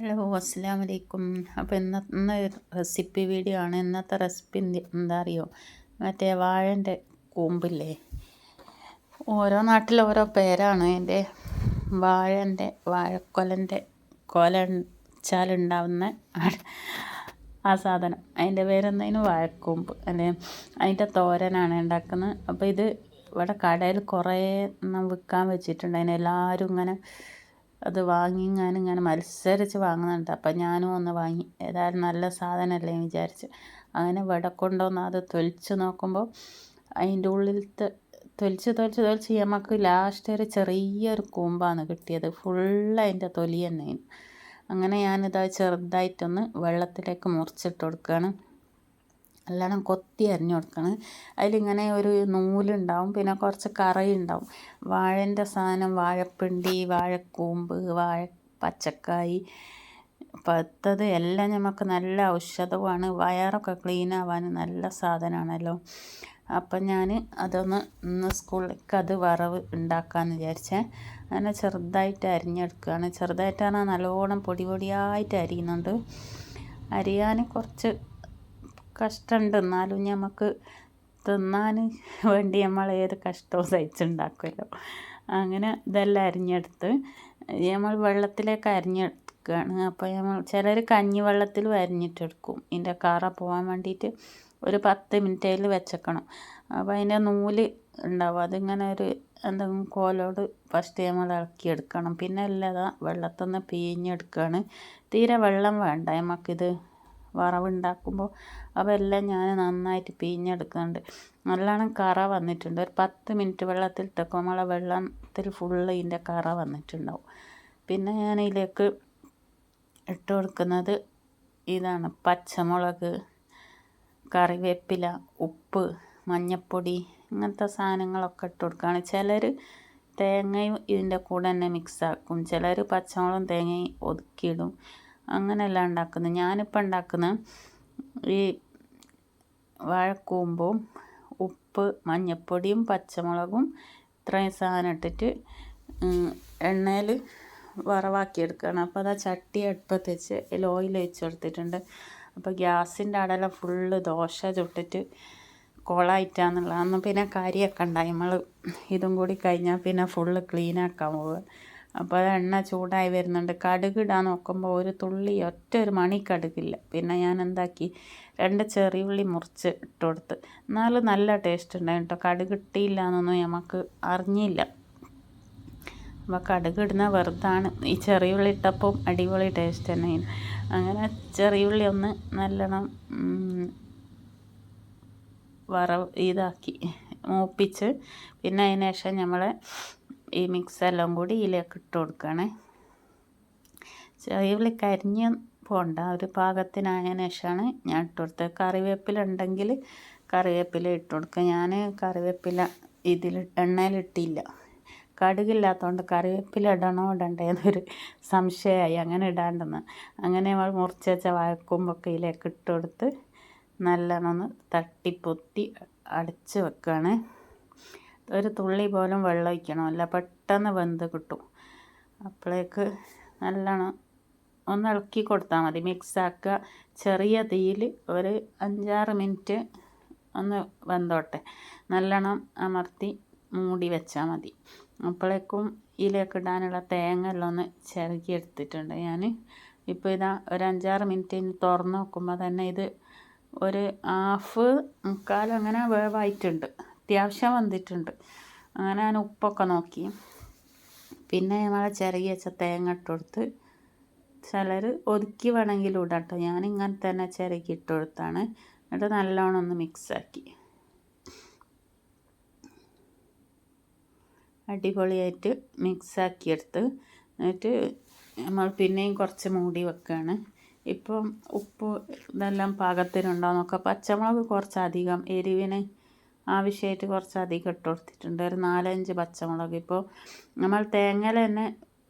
Hello അസ്സാം വലൈക്കും അപ്പോൾ ഇന്ന ഇന്ന് റെസിപ്പി വീഡിയോ ആണ്. ഇന്നത്തെ റെസിപ്പി എന്താ അറിയോ? മറ്റേ വാഴന്റെ കൂമ്പില്ലേ? ഓരോ നാട്ടിൽ ഓരോ പേരാണ്. എന്റെ വാഴന്റെ വാഴക്കൊലന്റെ കൊല വെച്ചാലുണ്ടാവുന്ന ആ സാധനം. അതിന്റെ പേരെന്തതിന് വാഴക്കൂമ്പ് അല്ലെ? അതിന്റെ തോരനാണ് ഉണ്ടാക്കുന്നത്. അപ്പോൾ ഇത് ഇവിടെ കടയിൽ കുറേ വിൽക്കാൻ വെച്ചിട്ടുണ്ട്. അതിനെല്ലാവരും ഇങ്ങനെ അത് വാങ്ങി ഞാനിങ്ങനെ മത്സരിച്ച് വാങ്ങുന്നുണ്ട്. അപ്പം ഞാനും ഒന്ന് വാങ്ങി. ഏതായാലും നല്ല സാധനമല്ലേ എന്ന് വിചാരിച്ച് അങ്ങനെ ഇവിടെ കൊണ്ടുവന്ന് അത് തൊലിച്ച് നോക്കുമ്പോൾ അതിന്റെ ഉള്ളിലത്തെ തൊലിച്ച് തൊലിച്ച് തൊലിച്ച് നമുക്ക് ലാസ്റ്റ് ഒരു ചെറിയൊരു കൂമ്പാണ് കിട്ടിയത്. ഫുള്ള് അതിന്റെ തൊലി തന്നെയാണ്. അങ്ങനെ ഞാനിത് ചെറുതായിട്ടൊന്ന് വെള്ളത്തിലേക്ക് മുറിച്ചിട്ട് കൊടുക്കുകയാണ്. നല്ലോണം കൊത്തി അരിഞ്ഞു കൊടുക്കണം. അതിലിങ്ങനെ ഒരു നൂലുണ്ടാവും പിന്നെ കുറച്ച് കറയുണ്ടാവും. വാഴന്റെ സാധനം വാഴപ്പിണ്ടി വാഴക്കൂമ്പ് വാഴ പച്ചക്കായി പത്തത് എല്ലാം നമുക്ക് നല്ല ഔഷധമാണ്. വയറൊക്കെ ക്ലീൻ ആവാൻ നല്ല സാധനമാണല്ലോ. അപ്പം ഞാൻ അതൊന്ന് ഇന്ന് സ്കൂളിലേക്ക് അത് വറവ് ഉണ്ടാക്കാമെന്ന് വിചാരിച്ചേ. അങ്ങനെ ചെറുതായിട്ട് അരിഞ്ഞെടുക്കുകയാണ് ചെറുതായിട്ടാണ് നല്ലോണം പൊടി പൊടിയായിട്ട് അരിയുന്നുണ്ട് അരിയാൻ കുറച്ച് കഷ്ടമുണ്ട് എന്നാലും നമുക്ക് തിന്നാൻ വേണ്ടി നമ്മൾ ഏത് കഷ്ടവും സഹിച്ചുണ്ടാക്കുമല്ലോ. അങ്ങനെ ഇതെല്ലാം അരിഞ്ഞെടുത്ത് നമ്മൾ വെള്ളത്തിലേക്ക് അരിഞ്ഞെടുക്കുകയാണ് അപ്പോൾ നമ്മൾ ചിലർ കഞ്ഞി വെള്ളത്തിലും അരിഞ്ഞിട്ടെടുക്കും. ഇതിന്റെ കറ പോകാൻ വേണ്ടിയിട്ട് ഒരു പത്ത് മിനിറ്റ് അതിൽ വെച്ചേക്കണം. അപ്പോൾ അതിന്റെ നൂൽ ഉണ്ടാവും. അതിങ്ങനെ ഒരു എന്തെങ്കിലും കോലോട് ഫസ്റ്റ് നമ്മൾ ഇളക്കിയെടുക്കണം. പിന്നെ അല്ലാതെ വെള്ളത്തിൽ നിന്ന് പിഴിഞ്ഞെടുക്കുകയാണ് തീരെ വെള്ളം വേണ്ട. നമുക്കിത് വറവുണ്ടാക്കുമ്പോൾ അവയെല്ലാം ഞാൻ നന്നായിട്ട് പിഴിഞ്ഞെടുക്കുന്നുണ്ട് നല്ലോണം കറ വന്നിട്ടുണ്ട്. ഒരു പത്ത് മിനിറ്റ് വെള്ളത്തിൽ ഇട്ടപ്പോൾ നമ്മളെ വെള്ളത്തിൽ ഫുള്ള് ഇതിന്റെ കറ വന്നിട്ടുണ്ടാവും. പിന്നെ ഞാൻ ഇതിലേക്ക് ഇട്ട് കൊടുക്കുന്നത് ഇതാണ് പച്ചമുളക് കറിവേപ്പില ഉപ്പ് മഞ്ഞൾപ്പൊടി ഇങ്ങനത്തെ സാധനങ്ങളൊക്കെ ഇട്ട് കൊടുക്കുകയാണ് ചിലർ തേങ്ങയും ഇതിന്റെ കൂടെ തന്നെ മിക്സ് ആക്കും. ചിലർ പച്ചമുളകും തേങ്ങയും ഒതുക്കിയിടും. അങ്ങനെയല്ല ഉണ്ടാക്കുന്നത്. ഞാനിപ്പോൾ ഉണ്ടാക്കുന്നത് ഈ വാഴക്കൂമ്പും ഉപ്പ് മഞ്ഞൾപ്പൊടിയും പച്ചമുളകും ഇത്രയും സാധനം ഇട്ടിട്ട് എണ്ണയിൽ വറവാക്കിയെടുക്കുകയാണ്. അപ്പോൾ അതാ ചട്ടി അടുപ്പത്ത് വെച്ച് ഓയിൽ ഒഴിച്ച് കൊടുത്തിട്ടുണ്ട്. അപ്പോൾ ഗ്യാസിന്റെ അടല ഫുള്ള് ദോശ ചുട്ടിട്ട് കോളായിട്ടാന്നുള്ള അന്ന് പിന്നെ കരിയൊക്കെ ഉണ്ടായി. നമ്മൾ ഇതും കൂടി കഴിഞ്ഞാൽ പിന്നെ ഫുള്ള് ക്ലീനാക്കാൻ പോവുക. അപ്പോൾ അത് എണ്ണ ചൂടായി വരുന്നുണ്ട്. കടുക് ഇടാൻ നോക്കുമ്പോൾ ഒരു തുള്ളി ഒറ്റ ഒരു മണി കടുകില്ല. പിന്നെ ഞാൻ എന്താക്കി രണ്ട് ചെറിയുള്ളി മുറിച്ച് ഇട്ട് കൊടുത്ത് എന്നാലും നല്ല ടേസ്റ്റ് ഉണ്ടായി കേട്ടോ കടുക് ഇട്ടില്ല എന്നൊന്നും നമുക്ക് അറിഞ്ഞില്ല. അപ്പോൾ കടുക് ഇടുന്ന വെറുതാണ്. ഈ ചെറിയുള്ളി ഇട്ടപ്പം അടിപൊളി ടേസ്റ്റ് തന്നെയാണ്. അങ്ങനെ ചെറിയുള്ളി ഒന്ന് നല്ലോണം വറവ് ഇതാക്കി മൂപ്പിച്ച്. പിന്നെ അതിന് ശേഷം നമ്മൾ ഈ മിക്സ് എല്ലാം കൂടി ഇതിലേക്ക് ഇട്ട് കൊടുക്കുകയാണ് ചെറിയ ഉള്ളി കരിഞ്ഞ് പോണ്ട ഒരു പാകത്തിനായതിനു ശേഷമാണ് ഞാൻ ഇട്ട് കൊടുത്തത്. കറിവേപ്പില ഉണ്ടെങ്കിൽ കറിവേപ്പില ഇട്ട് കൊടുക്കുക. ഞാൻ കറിവേപ്പില ഇതിൽ എണ്ണയിലിട്ടില്ല. കടുകില്ലാത്തതുകൊണ്ട് കറിവേപ്പില ഇടണോ ഇടണ്ടേന്നൊരു സംശയമായി അങ്ങനെ ഇടാണ്ടെന്ന്. അങ്ങനെ നമ്മൾ മുറിച്ച് വെച്ച വഴക്കുമ്പൊക്കെ ഇതിലേക്ക് ഇട്ട് കൊടുത്ത് നല്ലോണം തട്ടിപ്പൊത്തി അടച്ച് വെക്കുകയാണ്. ഒരു തുള്ളി പോലും വെള്ളം ഒഴിക്കണം. അല്ല പെട്ടെന്ന് വെന്ത് കിട്ടും. അപ്പോഴേക്ക് നല്ലോണം ഒന്ന് ഇളക്കി കൊടുത്താൽ മതി. മിക്സാക്കുക ചെറിയ തീയിൽ ഒരു അഞ്ചാറ് മിനിറ്റ് ഒന്ന് വെന്തോട്ടെ. നല്ലോണം അമർത്തി മൂടി വെച്ചാൽ മതി. അപ്പോഴേക്കും ഇതിലേക്ക് ഇടാനുള്ള തേങ്ങ എല്ലാം ഒന്ന് ചിരകി എടുത്തിട്ടുണ്ട്. ഞാൻ ഇപ്പോൾ ഇതാ ഒരു അഞ്ചാറ് മിനിറ്റ് ഇനി തുറന്ന് നോക്കുമ്പോൾ തന്നെ ഇത് ഒരു ഹാഫ് മുക്കാൽ അങ്ങനെ വേവായിട്ടുണ്ട്. അത്യാവശ്യം വന്നിട്ടുണ്ട്. അങ്ങനെ ഞാൻ ഉപ്പൊക്കെ നോക്കി. പിന്നെ നമ്മളെ ചിരകി വെച്ച തേങ്ങ ഇട്ട് കൊടുത്ത് ചിലർ ഒതുക്കി വേണമെങ്കിലും ഇടാം കേട്ടോ ഞാൻ ഇങ്ങനെ തന്നെ ചിരകി ഇട്ട് കൊടുത്താണ്. എന്നിട്ട് നല്ലോണം ഒന്ന് മിക്സാക്കി അടിപൊളിയായിട്ട് മിക്സാക്കിയെടുത്ത് എന്നിട്ട് നമ്മൾ പിന്നെയും കുറച്ച് മൂടി വെക്കുകയാണ്. ഇപ്പം ഉപ്പ് ഇതെല്ലാം പാകത്തിനുണ്ടോ നോക്കാം പച്ചമുളക് കുറച്ചധികം എരിവിന് ആവശ്യമായിട്ട് കുറച്ച് അധികം ഇട്ട് കൊടുത്തിട്ടുണ്ട്. ഒരു നാലഞ്ച് പച്ചമുളക്. ഇപ്പോൾ നമ്മൾ തേങ്ങയിൽ തന്നെ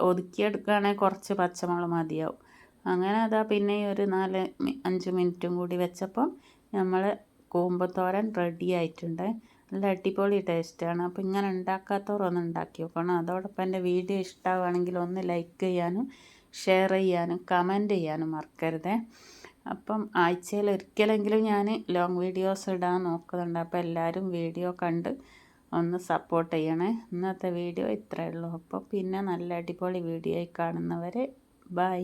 ഒതുക്കിയെടുക്കുകയാണെങ്കിൽ കുറച്ച് പച്ചമുളക് മതിയാവും. അങ്ങനെ അതാ പിന്നെ ഒരു നാല് അഞ്ച് മിനിറ്റും കൂടി വെച്ചപ്പോൾ നമ്മൾ കൂമ്പത്തോരൻ റെഡി ആയിട്ടുണ്ട്. നല്ല അടിപൊളി ടേസ്റ്റാണ്. അപ്പോൾ ഇങ്ങനെ ഉണ്ടാക്കാത്തവർ ഒന്ന് ഉണ്ടാക്കി നോക്കണം. അതോടൊപ്പം എന്റെ വീഡിയോ ഇഷ്ടമാവുകയാണെങ്കിൽ ഒന്ന് ലൈക്ക് ചെയ്യാനും ഷെയർ ചെയ്യാനും കമന്റ് ചെയ്യാനും മറക്കരുത്. അപ്പം ആഴ്ചയിൽ ഒരിക്കലെങ്കിലും ഞാൻ ലോങ് വീഡിയോസ് ഇടാൻ നോക്കുന്നുണ്ട്. അപ്പോൾ എല്ലാവരും വീഡിയോ കണ്ട് ഒന്ന് സപ്പോർട്ട് ചെയ്യണേ. ഇന്നത്തെ വീഡിയോ ഇത്രയേ ഉള്ളൂ. അപ്പോൾ പിന്നെ നല്ല അടിപൊളി വീഡിയോ കാണുന്നവരെ ബൈ